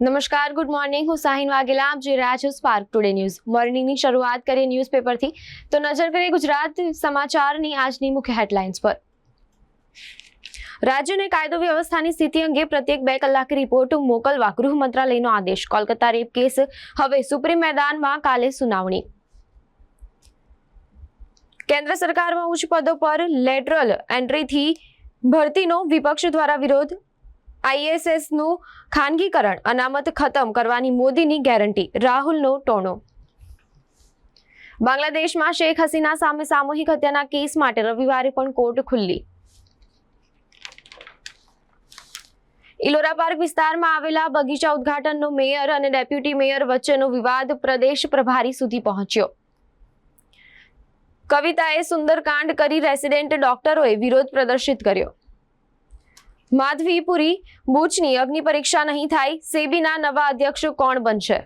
નમસ્કાર good morning હું સાહિન વાઘેલા આપ જોઈ રહ્યા છો સ્પાર્ક ટુડે ન્યૂઝ મોર્નિંગની શરૂઆત કરીએ ન્યૂઝપેપરથી તો નજર કરીએ ગુજરાત સમાચારની આજની મુખ્ય હેડલાઇન્સ પર. રાજ્યને કાયદો વ્યવસ્થાની સ્થિતિ અંગે પ્રત્યેક બે કલાક રિપોર્ટ મોકલવા ગૃહ મંત્રાલયનો આદેશ. કોલકાતા રેપ કેસ હવે સુપ્રીમ મેદાનમાં કાલે સુનાવણી. કેન્દ્ર સરકારમાં ઉચ્ચ પદો પર લેટરલ એન્ટ્રીથી ભરતીનો વિપક્ષ દ્વારા વિરોધ. આઈએસએસનું ખાનગીકરણ અનામત ખતમ કરવાની મોદીની ગેરંટી, રાહુલનો ટોણો. બાંગ્લાદેશમાં શેખ હસીના સામે સામૂહિક હત્યાના કેસ માટે રવિવારે પણ કોર્ટ ખુલ્લી. ઇલોરા પાર્ક વિસ્તારમાં આવેલા બગીચા ઉદ્ઘાટનનો મેયર અને ડેપ્યુટી મેયર વચ્ચેનો વિવાદ પ્રદેશ પ્રભારી સુધી પહોંચ્યો. કવિતાએ સુંદરકાંડ કરી રેસિડેન્ટ ડોક્ટરોએ વિરોધ પ્રદર્શિત કર્યો. માધવીપુરી ભુજની અગ્નિ પરીક્ષા નહીં થાય, સેબીના નવા અધ્યક્ષ કોણ બનશે?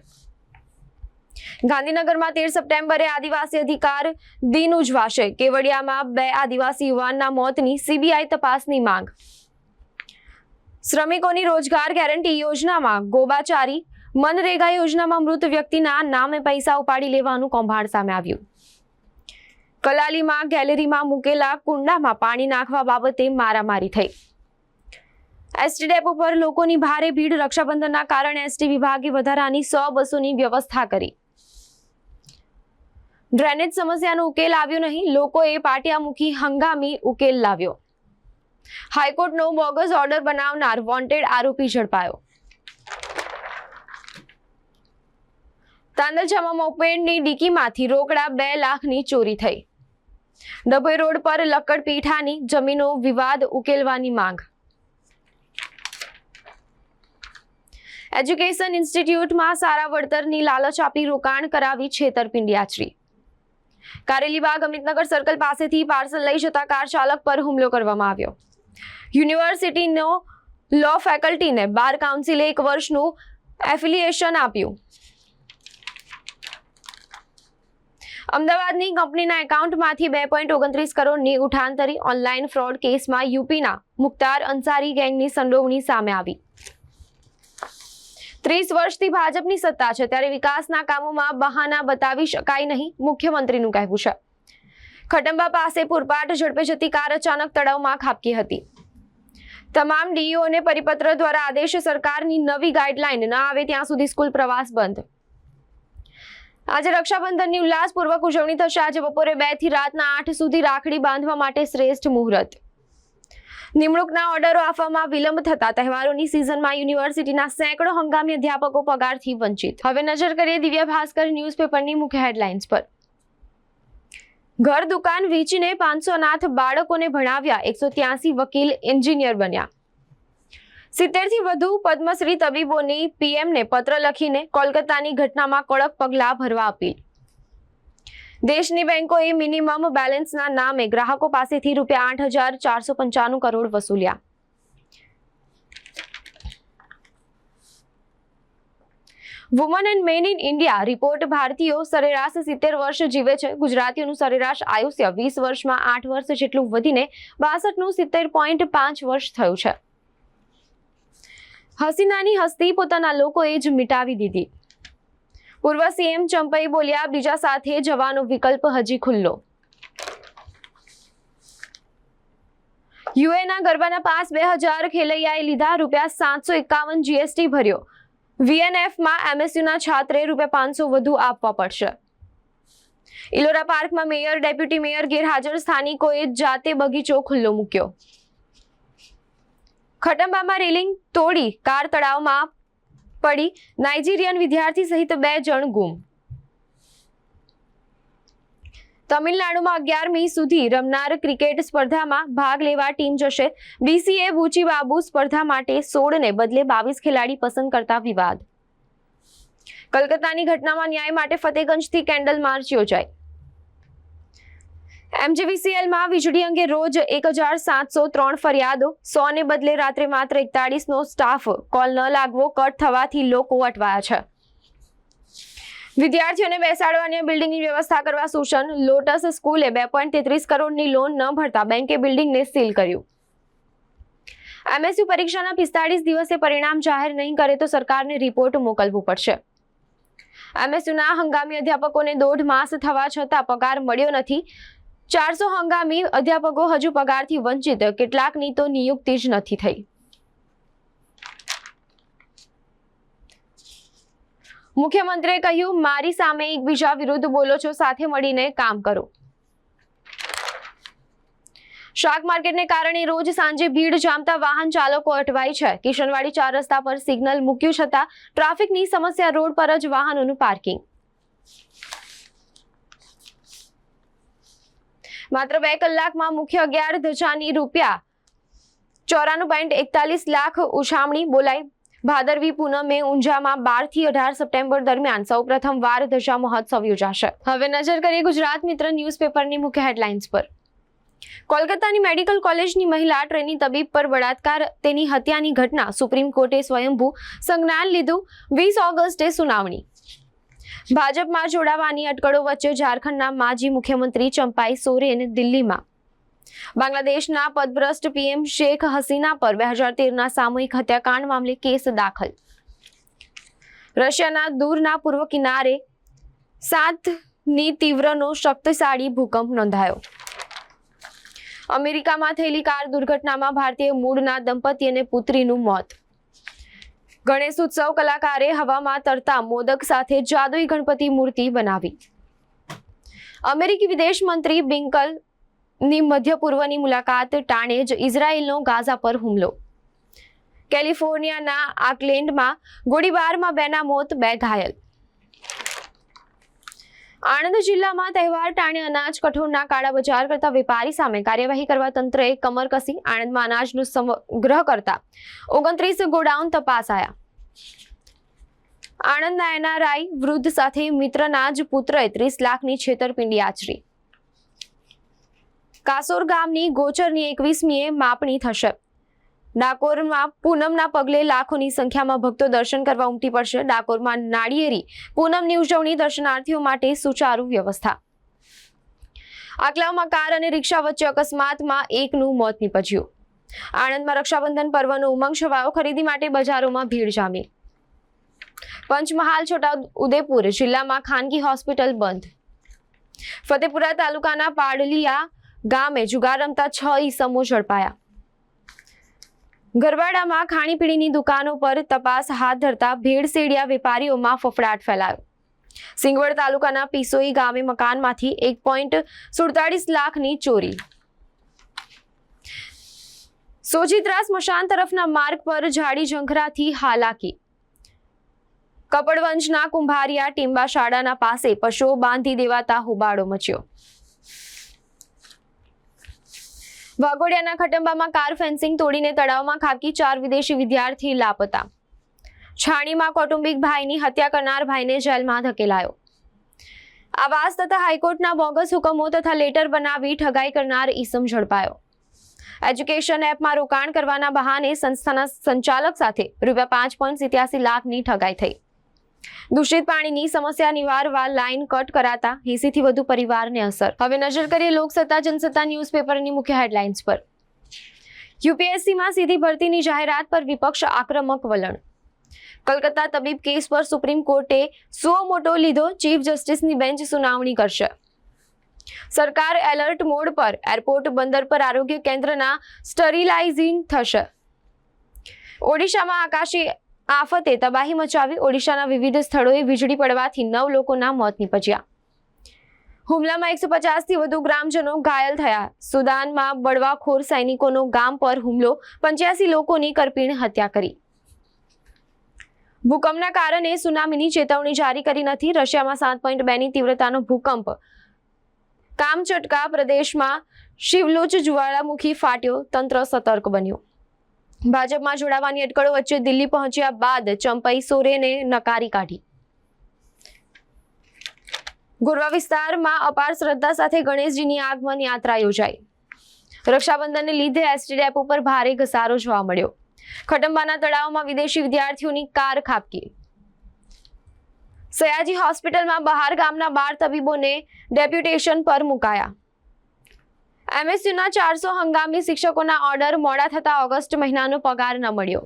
ગાંધીનગરમાં તેર સપ્ટેમ્બરે આદિવાસી અધિકાર દિન ઉજવાશે. કેવડિયામાં બે આદિવાસી યુવાનના મોતની સીબીઆઈ તપાસની માંગ. શ્રમિકોની રોજગાર ગેરંટી યોજનામાં ગોબાચારી, મનરેગા યોજનામાં મૃત વ્યક્તિના નામે પૈસા ઉપાડી લેવાનું કૌભાંડ સામે આવ્યું. કલાલીમાં ગેલેરીમાં મૂકેલા કુંડામાં પાણી નાખવા બાબતે મારામારી થઈ. એસટી ડેપો પર લોકોની ભારે ભીડ રક્ષાબંધનના કારણે એસટી વિભાગે વધારાની સો બસોની વ્યવસ્થા કરી. ડ્રેનેજ સમસ્યાનો ઉકેલ આવ્યો નહીં, લોકોએ પાટિયા મૂકી હંગામી ઉકેલ લાવ્યો. હાઈકોર્ટનો બોગસ ઓર્ડર બનાવનાર વોન્ટેડ આરોપી ઝડપાયો. તાંદલજામાં મોપેડની ડીકીમાંથી રોકડા બે લાખની ચોરી થઈ. ડભોઈ રોડ પર લક્કડ પીઠાની જમીનો વિવાદ ઉકેલવાની માંગ. એજ્યુકેશન ઇન્સ્ટિટ્યૂટમાં સારા વળતરની લાલચ આપી રોકાણ કરાવી છેતરપિંડી આચરી. કારેલીબાગ અમિતનગર સર્કલ પાસેથી પાર્સલ લઈ જતા કાર ચાલક પર હુમલો કરવામાં આવ્યો. યુનિવર્સિટીનો લો ફેકલ્ટીને બાર કાઉન્સિલે એક વર્ષનું એફિલિએશન આપ્યું. અમદાવાદની કંપનીના એકાઉન્ટમાંથી બે પોઈન્ટ ઓગણત્રીસ કરોડની ઉઠાંતરી, ઓનલાઈન ફ્રોડ કેસમાં યુપીના મુખ્તાર અંસારી ગેંગની સંડોવણી સામે આવી. ત્રીસ વર્ષથી ભાજપની સત્તા છે. ત્યારે વિકાસના કામોમાં બહાના બતાવી શકાય નહીં, મુખ્યમંત્રીનું કહેવું છે. ખટંબા પાસે પૂરપાટ ઝડપે જતી કાર અચાનક તળાવમાં ખાબકી હતી. તમામ ડીઈઓને પરિપત્ર દ્વારા આદેશ સરકારની નવી ગાઈડલાઈન ન આવે ત્યાં સુધી સ્કૂલ પ્રવાસ બંધ. આજે રક્ષાબંધનની ઉલ્લાસપૂર્વક ઉજવણી થશે. આજે બપોરે બેથી રાતના આઠ સુધી રાખડી બાંધવા માટે શ્રેષ્ઠ મુહૂર્ત. નિમણૂકના ઓર્ડરો આપવામાં વિલંબ થતા તહેવારોની સિઝનમાં યુનિવર્સિટીના સેંકડો હંગામી અધ્યાપકો પગારથી વંચિત. હવે નજર કરીએ દિવ્ય ભાસ્કર ન્યૂઝપેપરની મુખ્ય હેડલાઇન્સ પર. ઘર દુકાન વેચીને પાંચસો નાથ બાળકોને ભણાવ્યા એકસો ત્યાસી વકીલ એન્જિનિયર બન્યા. સિત્તેરથી વધુ પદ્મશ્રી તબીબોની પીએમને પત્ર લખીને કોલકાતાની ઘટનામાં કડક પગલાં ભરવા અપીલ. દેશની બેંકોએ મિનિમમ બેલેન્સના નામે ગ્રાહકો પાસેથી રૂપિયા આઠ હજાર ચારસો પંચાણું crore વસૂલ્યા. Women and men in India report ભારતીયો સરેરાશ સિત્તેર વર્ષ જીવે છે. ગુજરાતીઓનું સરેરાશ આયુષ્ય વીસ વર્ષમાં આઠ વર્ષ જેટલું વધીને બાસઠનું સિત્તેર પોઈન્ટ પાંચ વર્ષ થયું છે. હસીનાની હસ્તી પોતાના લોકોએ જ મિટાવી દીધી. પૂર્વ સીએમ ચંપઈ બોલ્યા, બીજા સાથે જવાનો વિકલ્પ હજી ખુલ્લો. યુએના ગરબાના પાસ બે હજાર ખેલૈયાએ લીધા રૂપિયા સાતસો એકાવન જીએસટી ભર્યો. વીએનએફમાં એમએસયુના છાત્રે રૂપિયા પાંચસો વધુ આપવા પડશે. ઇલોરા પાર્કમાં મેયર, ડેપ્યુટી મેયર ગેરહાજર સ્થાનિકોએ જાતે બગીચો ખુલ્લો મૂક્યો. ખટંબામાં રેલિંગ તોડી કાર તળાવમાં પડી. નાઇજીરિયન વિદ્યાર્થી સહિત બે જણ ગુમ. તમિલનાડુમાં અગિયારમી સુધી રમનાર ક્રિકેટ સ્પર્ધામાં ભાગ લેવા ટીમ જશે. બીસીએ બુચી બાબુ સ્પર્ધા માટે સોળને બદલે બાવીસ ખેલાડી પસંદ કરતા વિવાદ. કલકત્તાની ઘટનામાં ન્યાય માટે ફતેગંજથી કેન્ડલ માર્ચ યોજાઈ એમજીવીસીએલમાં વીજળી અંગે રોજ એક હજાર સાતસો ત્રણ ફરિયાદો. સો ને બદલે રાત્રે માત્ર એકતાળીસનો સ્ટાફ કોલ ન લાગવો કટ થવાથી લોકો અટવાયા છે. વિદ્યાર્થીઓને બેસાડવાની બિલ્ડિંગની વ્યવસ્થા કરવા સૂચન. લોટસ સ્કૂલે બે પોઈન્ટ તેત્રીસ કરોડની લોન ન ભરતા બેંકે બિલ્ડિંગને સીલ કર્યું. એમએસયુ પરીક્ષાના પિસ્તાળીસ દિવસે પરિણામ જાહેર નહીં કરે તો સરકારને રિપોર્ટ મોકલવું પડશે. એમએસયુના હંગામી અધ્યાપકોને દોઢ માસ થવા છતાં પગાર મળ્યો નથી. ચારસો હંગામી અધ્યાપકો હજુ પગારથી વંચિત, કેટલાકની તો નિયુક્તિ જ નથી થઈ. મુખ્યમંત્રીએ કહ્યું, મારી સામે એકબીજા વિરુદ્ધ બોલો છો, સાથે મળીને કામ કરો. શાક માર્કેટને કારણે રોજ સાંજે ભીડ જામતા વાહન ચાલકો અટવાય છે. કિશનવાડી ચાર રસ્તા પર સિગ્નલ મૂક્યું છતાં ટ્રાફિકની સમસ્યા રોડ પર જ વાહનોનું પાર્કિંગ. માત્ર બે કલાકમાં મુખ્ય અગિયાર ધજાની રૂપિયા. ચોરાણું પોઈન્ટ એકતાલીસ લાખ ઉછામણી બોલાઈ. ભાદરવી પૂનમે ઊંઝામાં બારથી અઢાર સપ્ટેમ્બર દરમિયાન સૌપ્રથમ વાર ધજા મહોત્સવ યોજાશે. હવે નજર કરીએ ગુજરાત મિત્ર ન્યૂઝપેપરની મુખ્ય હેડલાઇન્સ પર. કોલકાતાની મેડિકલ કોલેજની મહિલા ટ્રેની તબીબ પર બળાત્કાર, તેની હત્યાની ઘટના સુપ્રીમ કોર્ટે સ્વયંભૂ સંજ્ઞાન લીધું. વીસ ઓગસ્ટે સુનાવણી. ભાજપમાં જોડાવાની અટકળો વચ્ચે ઝારખંડના માજી મુખ્યમંત્રી ચંપાઈ સોરેન દિલ્હીમાં. બાંગ્લાદેશના પદભ્રષ્ટ પીએમ શેખ હસીના પર બે હજાર તેરના સામૂહિક હત્યાકાંડ મામલે કેસ દાખલ. રશિયાના દૂરના પૂર્વ કિનારે સાતની તીવ્રનો શક્તિશાળી ભૂકંપ નોંધાયો. અમેરિકામાં થયેલી કાર દુર્ઘટનામાં ભારતીય મૂળના દંપતી અને પુત્રીનું મોત. ગણેશ ઉત્સવ કલાકારે હવામાં તરતા મોદક સાથે જાદુઈ ગણપતિ મૂર્તિ બનાવી. અમેરિકી વિદેશ મંત્રી બિંકલની મધ્ય પૂર્વની મુલાકાત ટાણે જ ઇઝરાયલનો ગાઝા પર હુમલો. કેલિફોર્નિયાના આકલેન્ડમાં ગોળીબારમાં બેના મોત, બે ઘાયલ. આણંદ જિલ્લામાં તહેવાર ટાણે અનાજ કઠોળના કાળા બજાર કરતા વેપારી સામે કાર્યવાહી કરવા તંત્રએ કમર કસી. આણંદમાં અનાજનું સંગ્રહ કરતા ઓગણત્રીસ ગોડાઉન તપાસાયા. આણંદના એનઆરઆઈ વૃદ્ધ સાથે મિત્રના જ પુત્રએ ત્રીસ લાખની છેતરપિંડી આચરી. કાસોર ગામની ગોચરની એકવીસમીએ માપણી થશે. ડાકોરમાં પૂનમના પગલે લાખોની સંખ્યામાં ભક્તો દર્શન કરવા ઉમટી પડશે. ડાકોરમાં નાળિયેરી પૂનમની ઉજવણી દર્શનાર્થીઓ માટે સુચારુ વ્યવસ્થા. આકલાવમાં કાર અને રિક્ષા વચ્ચે અકસ્માતમાં એકનું મોત નીપજ્યું. આણંદમાં રક્ષાબંધન પર્વનો ઉમંગ છવાયો ખરીદી માટે બજારોમાં ભીડ જામી. પંચમહાલ છોટા ઉદેપુર જિલ્લામાં ખાનગી હોસ્પિટલ બંધ. ફતેપુરા તાલુકાના પાડલિયા ગામે જુગાર રમતા છ ઈસમો ઝડપાયા. ગરવાડામાં ખાણીપીણીની દુકાનો પર તપાસ હાથ ધરતા ભેળસેડિયા વેપારીઓમાં ફફડાટ ફેલાયો. સિંગવડ તાલુકાના પીસોઈ ગામે મકાનમાંથી એક પોઈન્ટ સુડતાલીસ લાખની ચોરી. સોજિત્રા સ્મશાન તરફના માર્ગ પર ઝાડી ઝંખરાથી હાલાકી. કપડવંજના કુંભારિયા ટીંબા શાળાના પાસે પશુઓ બાંધી દેવાતા હોબાળો મચ્યો. વાઘોડિયાના ખટંબામાં કાર ફેન્સિંગ તોડીને તળાવમાં ખાબકી ચાર વિદેશી વિદ્યાર્થી લાપતા. છાણીમાં કૌટુંબિક ભાઈની હત્યા કરનાર ભાઈને જેલમાં ધકેલાયો. આવાસ તથા હાઈકોર્ટના બોગસ હુકમો તથા લેટર બનાવી ઠગાઈ કરનાર ઈસમ ઝડપાયો. એજ્યુકેશન એપમાં રોકાણ કરવાના બહાને સંસ્થાના સંચાલક સાથે રૂપિયા પાંચ પોઈન્ટ સિત્યાસી લાખની ઠગાઈ થઈ. દૂષિત પાણીની સમસ્યા નિવારવા લાઇન કટ કરાતા એસીથી વધુ પરિવારને અસર. હવે નજર કરીએ લોકસત્તા, જનસત્તા ન્યૂઝપેપરની મુખ્ય હેડલાઇન્સ પર. યુપીએસસીમાં સીધી ભરતીની જાહેરાત પર વિપક્ષ આક્રમક વલણ. કલકત્તા તબીબ કેસ પર સુપ્રીમ કોર્ટે સો મોટો લીધો ચીફ જસ્ટિસની બેન્ચ સુનાવણી કરશે. સરકાર એલર્ટ મોડ પર એરપોર્ટ બંદર પર આરોગ્ય કેન્દ્રના સ્ટરીલાઇઝિંગ થશે. ઓડિશામાં આકાશી આફતે તબાહી મચાવી ઓડિશાના વિવિધ સ્થળોએ વીજળી પડવાથી નવ લોકોના મોત નીપજ્યા. હુમલામાં એકસો પચાસથી વધુ ગ્રામજનો ઘાયલ થયા. સુદાનમાં બળવાખોર સૈનિકોનો ગામ પર હુમલો, પંચ્યાસી લોકોની કરપીણ હત્યા કરી. ભૂકંપના કારણે સુનામીની ચેતવણી જારી કરી નથી. રશિયામાં સાત પોઈન્ટ બેની તીવ્રતાનો ભૂકંપ કામચટકા પ્રદેશમાં શિવલોચ જ્વાળામુખી ફાટ્યો, તંત્ર સતર્ક બન્યું. ભાજપમાં જોડાવાની અટકળો વચ્ચે દિલ્હી પહોંચ્યા બાદ ચંપઈ સોરેને નકારી કાઢી. ગોરવા વિસ્તારમાં અપાર શ્રદ્ધા સાથે ગણેશજીની આગમન યાત્રા યોજાઈ. રક્ષાબંધનને લીધે એસટી ડેપો પર ભારે ઘસારો જોવા મળ્યો. ખટંબાના તળાવમાં વિદેશી વિદ્યાર્થીઓની કાર ખાબકી. સયાજી હોસ્પિટલમાં બહાર ગામના બાર તબીબોને ડેપ્યુટેશન પર મુકાયા. એમએસયુના ચારસો હંગામી શિક્ષકોના ઓર્ડર મોડા થતા ઓગસ્ટ મહિનાનો પગાર ન મળ્યો.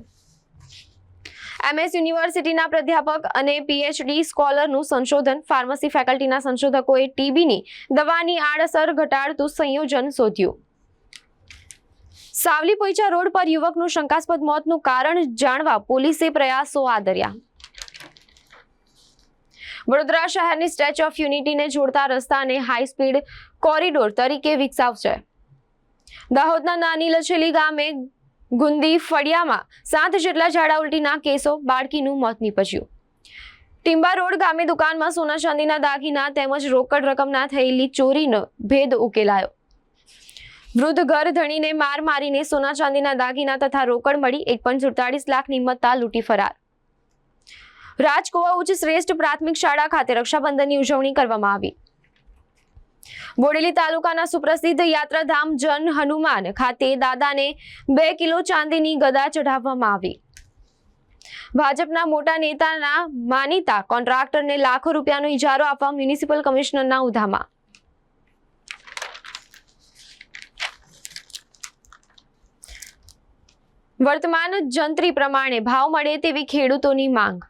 એમએસ યુનિવર્સિટીના પ્રાધ્યાપક અને પીએચડી સ્કોલરનું સંશોધન, ફાર્મસી ફેકલ્ટીના સંશોધકોએ ટીબીની દવાની આડઅસર ઘટાડતું સંયોજન શોધ્યું. સાવલી પોઈચા રોડ પર યુવકનું શંકાસ્પદ મોતનું કારણ જાણવા પોલીસે પ્રયાસો આદર્યા. વડોદરા શહેરની સ્ટેચ્યુ ઓફ યુનિટીને જોડતા રસ્તાને હાઈ સ્પીડ કોરિડોર તરીકે વિકસાવશે. દાહોદના નાની લછેલી ગામે ગુંદી ફળિયામાં સાત જેટલા ઝાડા ઉલટીના કેસો બાળકીનું મોત નીપજ્યું. ટિંબા રોડ ગામે દુકાનમાં સોના ચાંદીના દાગીના તેમજ રોકડ રકમના થયેલી ચોરીનો ભેદ ઉકેલાયો. વૃદ્ધ ઘર ધણીને માર મારીને સોના ચાંદીના દાગીના તથા રોકડ મળી એક પણ સુડતાળીસ લાખની મત્તા લૂંટી ફરાર. રાજકોવા ઉચ્ચ શ્રેષ્ઠ પ્રાથમિક શાળા ખાતે રક્ષાબંધનની ઉજવણી કરવામાં આવી. બોડેલી તાલુકાના સુપ્રસિદ્ધ યાત્રાધામ જન હનુમાન ખાતે દાદાને બે કિલો ચાંદીની ગદા ચઢાવવામાં આવી. ભાજપના મોટા નેતાના માનીતા કોન્ટ્રાક્ટરને લાખો રૂપિયાનો ઇજારો આપવા મ્યુનિસિપલ કમિશનરના ઉધામાં. વર્તમાન જંત્રી પ્રમાણે ભાવ મળે તેવી ખેડૂતોની માંગ.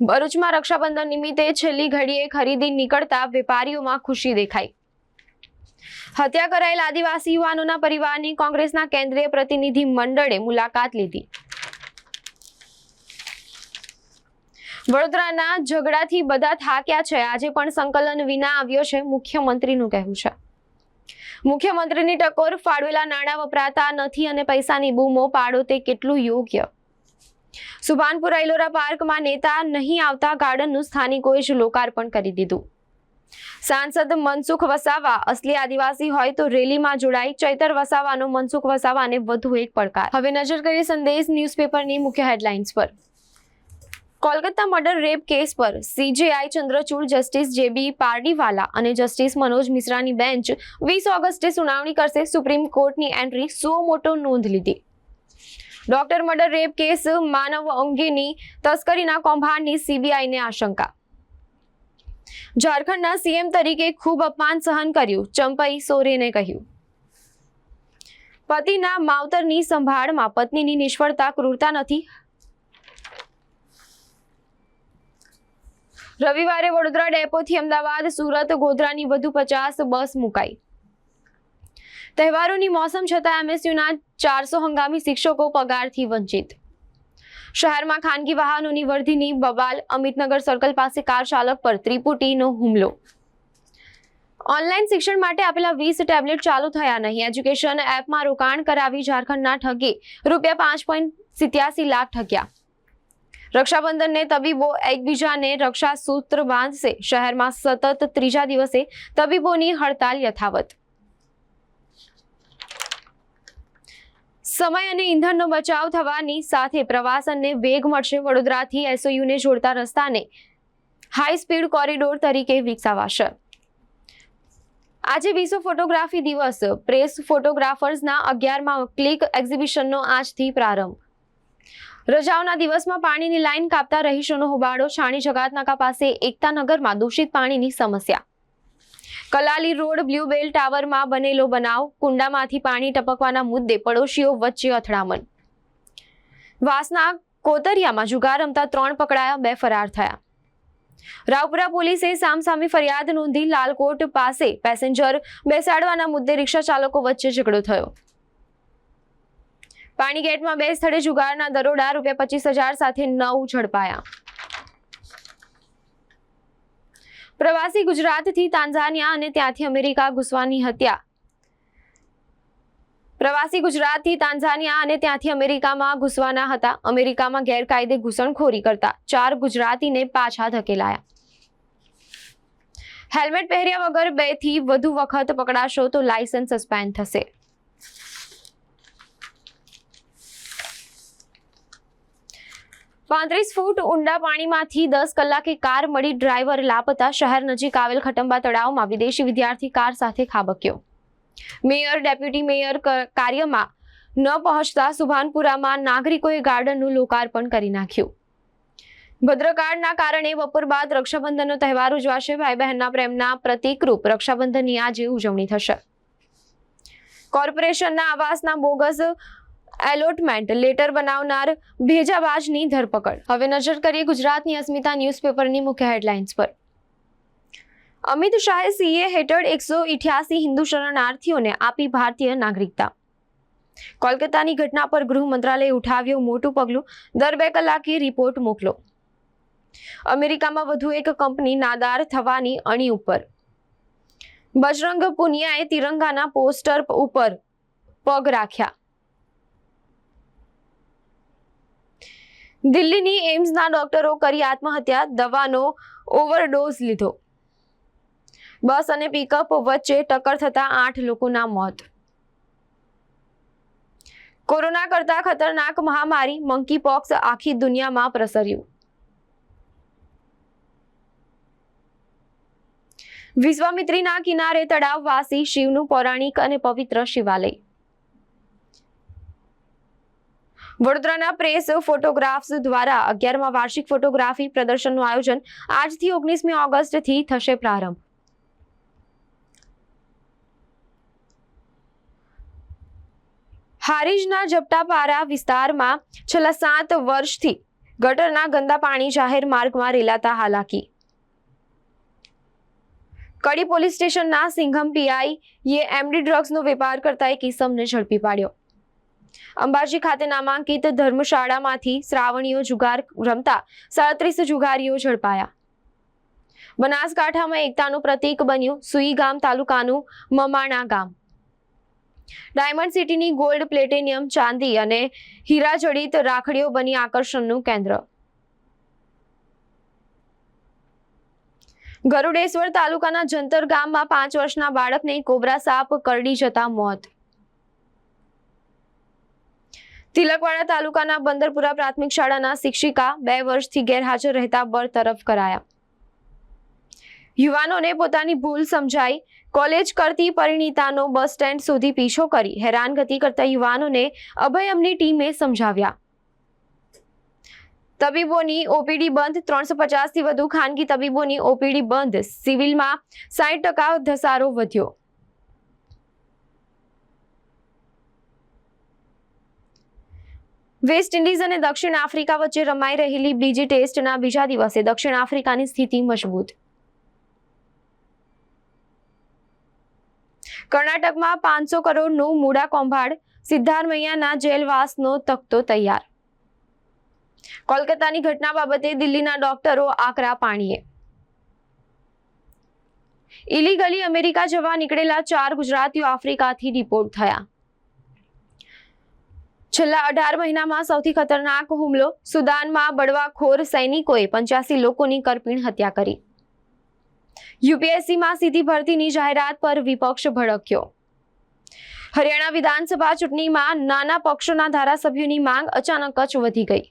ભરૂચમાં રક્ષાબંધન નિમિત્તે છેલ્લી ઘડીએ ખરીદી નીકળતા વેપારીઓમાં ખુશી દેખાઈ. હત્યા કરાયેલ આદિવાસી યુવાનોના પરિવારની કોંગ્રેસના કેન્દ્રીય પ્રતિનિધિ મંડળે મુલાકાત લીધી. વડોદરાના ઝઘડાથી બધા થાક્યા છે. આજે પણ સંકલન વિના આવ્યો છે મુખ્યમંત્રીનું કહેવું છે. મુખ્યમંત્રીની ટકોર ફાળવેલા નાણાં વપરાતા નથી અને પૈસાની બૂમો પાડો તે કેટલું યોગ્ય? સુભાનપુરા ઇલોરા પાર્કમાં નેતા નહીં આવતા ગાર્ડનનું સ્થાનિકોએ જ લોકાર્પણ કરી દીધું. સાંસદ મનસુખ વસાવા, અસલી આદિવાસી હોય તો રેલીમાં જોડાઈ, ચૈતર વસાવાનો, મનસુખ વસાવાને વધુ એક પડકાર. હવે નજર કરીએ સંદેશ ન્યૂઝપેપરની મુખ્ય હેડલાઇન્સ પર. કોલકાતા મર્ડર રેપ કેસ પર CJI Chandrachud, justice JB Pardiwala અને જસ્ટિસ મનોજ મિશ્રાની બેન્ચ વીસ ઓગસ્ટે સુનાવણી કરશે. સુપ્રીમ કોર્ટની એન્ટ્રી, સો મોટો નોંધ લીધી. ડોક્ટર મર્ડર રેપ કેસ માનવ અંગેની તસ્કરીના કૌભાંડની સીબીઆઈને આશંકા. ઝારખંડના સીએમ તરીકે ખૂબ અપમાન સહન કર્યું, ચંપઈ સોરેને કહ્યું. પતિના માવતરની સંભાળમાં પત્નીની નિષ્ફળતા, ક્રૂરતા નથી. રવિવારે વડોદરા ડેપોથી અમદાવાદ, સુરત, ગોધરાની વધુ પચાસ બસ મુકાઈ. તહેવારોની મોસમ છતાં એમએસયુના ચારસો હંગામી શિક્ષકો પગારથી વંચિત. શહેરમાં ખાનગી વાહનોની વર્ધીની બબાલ, અમિતનગર સર્કલ પાસે કાર ચાલક પર ત્રિપુટીનો હુમલો. ઓનલાઈન શિક્ષણ માટે આપેલા વીસ ટેબ્લેટ ચાલુ થયા નહીં. એજ્યુકેશન એપમાં રોકાણ કરાવી ઝારખંડના ઠગે રૂપિયા પાંચ પોઈન્ટ સિત્યાસી લાખ ઠગ્યા. રક્ષાબંધનને તબીબો એકબીજાને રક્ષા સૂત્ર બાંધશે. શહેરમાં સતત ત્રીજા દિવસે તબીબોની હડતાલ યથાવત. સમય અને ઇંધણનો બચાવ થવાની સાથે પ્રવાસનને વેગ મળશે. વડોદરાથી એસઓયુને જોડતા રસ્તાને હાઈ સ્પીડ કોરિડોર તરીકે વિકસાવાશે. આજે વિશ્વ ફોટોગ્રાફી દિવસ. પ્રેસ ફોટોગ્રાફર્સના અગિયારમાં ક્લિક એક્ઝિબિશનનો આજથી પ્રારંભ. રજાઓના દિવસમાં પાણીની લાઈન કાપતા રહીશોનો હોબાળો. છાણી જગાતનાકા પાસે એકતાનગરમાં દૂષિત પાણીની સમસ્યા. કલાલી રોડ બ્લુબેલ ટાવરમાં બનેલો બનાવ, કુંડામાંથી પાણી ટપકવાના મુદ્દે પડોશીઓ વચ્ચે અથડામણ. વાસના કોતરિયામાં જુગાર રમતા ત્રણ પકડાયા, બે ફરાર થયા. રાવપુરા પોલીસે સામસામી ફરિયાદ નોંધી લાલકોટ પાસે પેસેન્જર બેસાડવાના મુદ્દે રિક્ષા ચાલકો વચ્ચે ઝઘડો થયો. પાણી ગેટમાં બે સ્થળે જુગારના દરોડા રૂપિયા પચીસ હજાર સાથે નવ ઝડપાયા. પ્રવાસી ગુજરાતથી તાંઝાનિયા અને ત્યાંથી અમેરિકા ઘૂસવાની હત્યા. પ્રવાસી ગુજરાતથી તાંઝાનિયા અને ત્યાંથી અમેરિકામાં ઘૂસવાના હતા. અમેરિકામાં ગેરકાયદે ઘૂસણખોરી કરતા ચાર ગુજરાતીને પાછા ધકેલાયા. હેલ્મેટ પહેર્યા વગર બેથી વધુ વખત પકડાશો તો લાયસન્સ સસ્પેન્ડ થશે. પાંત્રીસ ફૂટ ઊંડા પાણીમાંથી દસ કલાકે કાર મળી ડ્રાઈવર લાપતા શહેર નજીક આવેલ ખટંબા તળાવમાં વિદેશી વિદ્યાર્થી કાર સાથે ખાબક્યો. મેયર, ડેપ્યુટી મેયર કાર્યમાં ન પહોંચતા સુભાનપુરામાં નાગરિકોએ ગાર્ડનનું લોકાર્પણ કરી નાખ્યું. ભદ્રકાળના કારણે બપોર બાદ રક્ષાબંધનનો તહેવાર ઉજવાશે. ભાઈ બહેનના પ્રેમના પ્રતિકરૂપ રક્ષાબંધનની આજે ઉજવણી થશે. કોર્પોરેશનના આવાસના બોગસ એલોટમેન્ટ, લેટર બનાવનાર ભેજાબાજની ધરપકડ. હવે નજર કરીએ ગુજરાતની અસ્મિતા ન્યૂઝપેપરની મુખ્ય હેડલાઇન્સ પર. અમિત શાહે સીએ હેઠળ એકસો ઇઠ્યાસી હિન્દુ શરણાર્થીઓને આપી ભારતીય નાગરિકતા. કોલકાતાની ઘટના પર ગૃહ મંત્રાલયે ઉઠાવ્યું મોટું પગલું. દર બે કલાકે રિપોર્ટ મોકલો. અમેરિકામાં વધુ એક કંપની નાદાર થવાની અણી ઉપર. બજરંગ પુનિયાએ તિરંગાના પોસ્ટર ઉપર પગ રાખ્યા. દિલ્હીની એમ્સના ડોક્ટરો કરી આત્મહત્યા, દવાનો ઓવરડોઝ લીધો. બસ અને પિકઅપ વચ્ચે ટક્કર થતા આઠ લોકોના મોત. કોરોના કરતા ખતરનાક મહામારી મંકી પોક્સ આખી દુનિયામાં પ્રસર્યું. વિશ્વામિત્રીના કિનારે તળાવવાસી શિવનું પૌરાણિક અને પવિત્ર શિવાલય. વડોદરાના પ્રેસ ફોટોગ્રાફ્સ દ્વારા અગિયારમા વાર્ષિક ફોટોગ્રાફી પ્રદર્શનનું આયોજન આજથી ઓગણીસમી ઓગસ્ટથી થશે પ્રારંભ. હારીજના જપટાપારા વિસ્તારમાં છેલ્લા સાત વર્ષથી ગટરના ગંદા પાણી જાહેર માર્ગમાં રેલાતા હાલાકી. કડી પોલીસ સ્ટેશનના સિંઘમ પીઆઈએ એમડી ડ્રગ્સનો વેપાર કરતા એક ઇસમને ઝડપી પાડ્યો. અંબાજી ખાતે નામાંકિત ધર્મશાળામાંથી શ્રાવણીઓ જુગાર રમતા સાડત્રીસ જુગારીઓ ઝડપાયા. બનાસકાંઠામાં એકતાનું પ્રતીક બન્યું સુઈ ગામ તાલુકાનું મમાણા ગામ. ડાયમંડ સિટીની ગોલ્ડ પ્લેટિનિયમ ચાંદી અને હીરા જડિત રાખડીઓ બની આકર્ષણનું કેન્દ્ર. ગરુડેશ્વર તાલુકાના જંતર ગામમાં પાંચ વર્ષના બાળકને કોબરા સાપ કરડી જતા મોત. તિલકવાડા તાલુકાના બંદરપુરા પ્રાથમિક શાળાના શિક્ષિકા બે વર્ષથી ગેરહાજર રહેતા બરતરફ કરાયા. યુવાનોને પોતાની ભૂલ સમજાઈ, કોલેજ કરતી પરિણીતાનો બસ સ્ટેન્ડ સુધી પીછો કરી હેરાનગતિ કરતા યુવાનોને અભયમની ટીમે સમજાવ્યા. તબીબોની ઓપીડી બંધ ત્રણસો પચાસથી વધુ ખાનગી તબીબોની ઓપીડી બંધ, સિવિલમાં સાઠ ટકા ધસારો વધ્યો. વેસ્ટ ઇન્ડિઝ અને દક્ષિણ આફ્રિકા વચ્ચે રમાઈ રહેલી બીજી ટેસ્ટના બીજા દિવસે દક્ષિણ આફ્રિકાની સ્થિતિ મજબૂત. કર્ણાટકમાં પાંચસો કરોડનું મૂડા કૌભાંડ સિદ્ધારમૈયાના જેલવાસનો તખતો તૈયાર. કોલકાતાની ઘટના બાબતે દિલ્હીના ડોક્ટરો આકરા પાણીએ. ઇલીગલી અમેરિકા જવા નીકળેલા ચાર ગુજરાતીઓ આફ્રિકાથી ડિપોર્ટ થયા. છેલ્લા અઢાર મહિનામાં સૌથી ખતરનાક હુમલો સુદાનમાં બળવાખોર સૈનિકોએ પંચ્યાસી લોકોની કરપીણ હત્યા કરી. યુપીએસસીમાં સીધી ભરતીની જાહેરાત પર વિપક્ષ ભડક્યો. હરિયાણા વિધાનસભા ચૂંટણીમાં નાના પક્ષોના ધારાસભ્યોની માંગ અચાનક જ વધી ગઈ.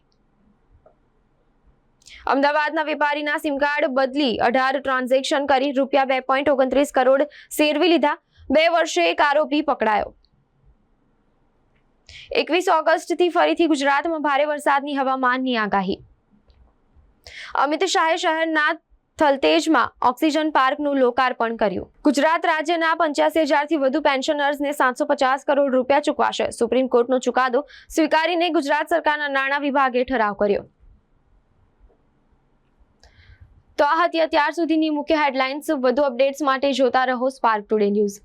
અમદાવાદના વેપારીના સિમ કાર્ડ બદલી અઢાર ટ્રાન્ઝેક્શન કરી રૂપિયા બે ઓગણત્રીસ કરોડ સેરવી લીધા. બે વર્ષે એક આરોપી પકડાયો. એકવીસ ઓગસ્ટથી ફરીથી ગુજરાતમાં ભારે વરસાદની હવામાનની આગાહી. અમિત શાહે શહેરના થલતેજમાં ઓક્સિજન પાર્કનું લોકાર્પણ કર્યું. ગુજરાત રાજ્યના પંચ્યાસી હજારથી વધુ પેન્શનર્સને સાતસો પચાસ કરોડ રૂપિયા ચૂકવાશે. સુપ્રીમ કોર્ટનો ચુકાદો સ્વીકારીને ગુજરાત સરકારના નાણાં વિભાગે ઠરાવ કર્યો. તો આ હતી અત્યાર સુધીની મુખ્ય હેડલાઇન્સ. વધુ અપડેટ્સ માટે જોતા રહો સ્પાર્ક ટુડે ન્યૂઝ.